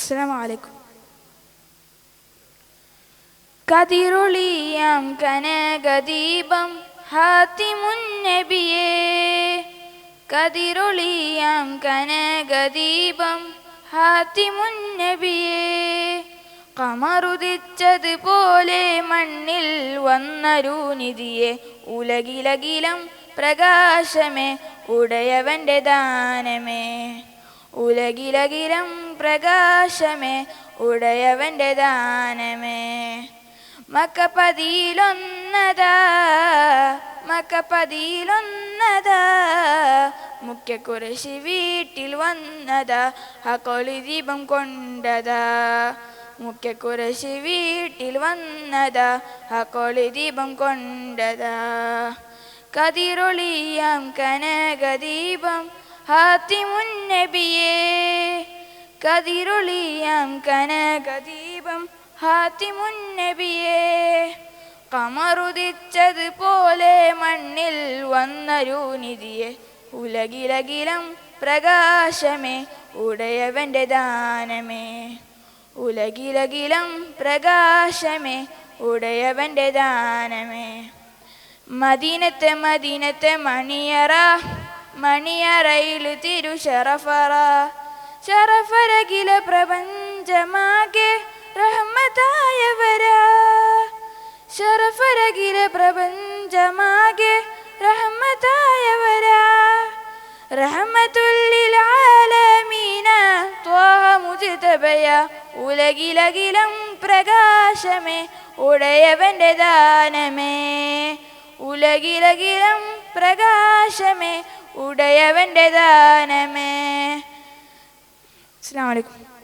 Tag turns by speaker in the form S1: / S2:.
S1: അസ്സലാമു അലൈക്കും കതിരൊളിയാം കനകദീപം ഹാത്തിമുന്നബിയേ കതിരൊളിയാം കനകദീപം ഹാത്തിമുന്നബിയേ കമറുദിച്ചതുപോലെ മണ്ണിൽ വന്നൊരു നിധിയെ. ഉലകിലകിലം പ്രകാശമേ ഉടയവന്റെ ദാനമേ. ഉലകിലകിലം പ്രകാശമേ ഉടയവന്റെ ദാനമേ. മക്കപ്പതിയിലൊന്നതാ മക്കപ്പതിയിലൊന്നതാ മുഖ്യ കുറശി വീട്ടിൽ വന്നതാ ആ കൊളി ദീപം കൊണ്ടതാ. മുഖ്യ കുറശി വീട്ടിൽ വന്നതാ ആ കൊളി ദീപം കൊണ്ടതാ. കതിരൊളിയാം കനകദീപം ഹാത്തിമുന്നബിയേ കതിരൊളിയാം കനകദീപം. ഹാത്തിമുന്നബിയേ കമറുദിച്ചതുപോലെ മണ്ണിൽ വന്നൊരു നിധിയെ. ഉലകിലകിലം പ്രകാശമേ ഉടയവന്റെ ദാനമേ. ഉലകിലകിലം പ്രകാശമേ ഉടയവന്റെ ദാനമേ. മദീനത്തെ മദീനത്തെ മണിയറ മണിയറയിൽ തിരു ഷറഫറ ഷറഫരകില പ്രപഞ്ചമാകെ റഹ്മതായവരാ ഷറഫരകില പ്രപഞ്ചമാകെ റഹ്മതായവരാ റഹ്മത്തുല്ലിൽ ആലമീന ത്വാഹ മുജ്തബയ ഉലകിലകിലം പ്രകാശമേ ഉടയവന്റെ ദാനമേ. ഉലകിലകിലം പ്രകാശമേ ഉടയവന്റെ ദാനമേ. അസ്സലാമു അലൈക്കും.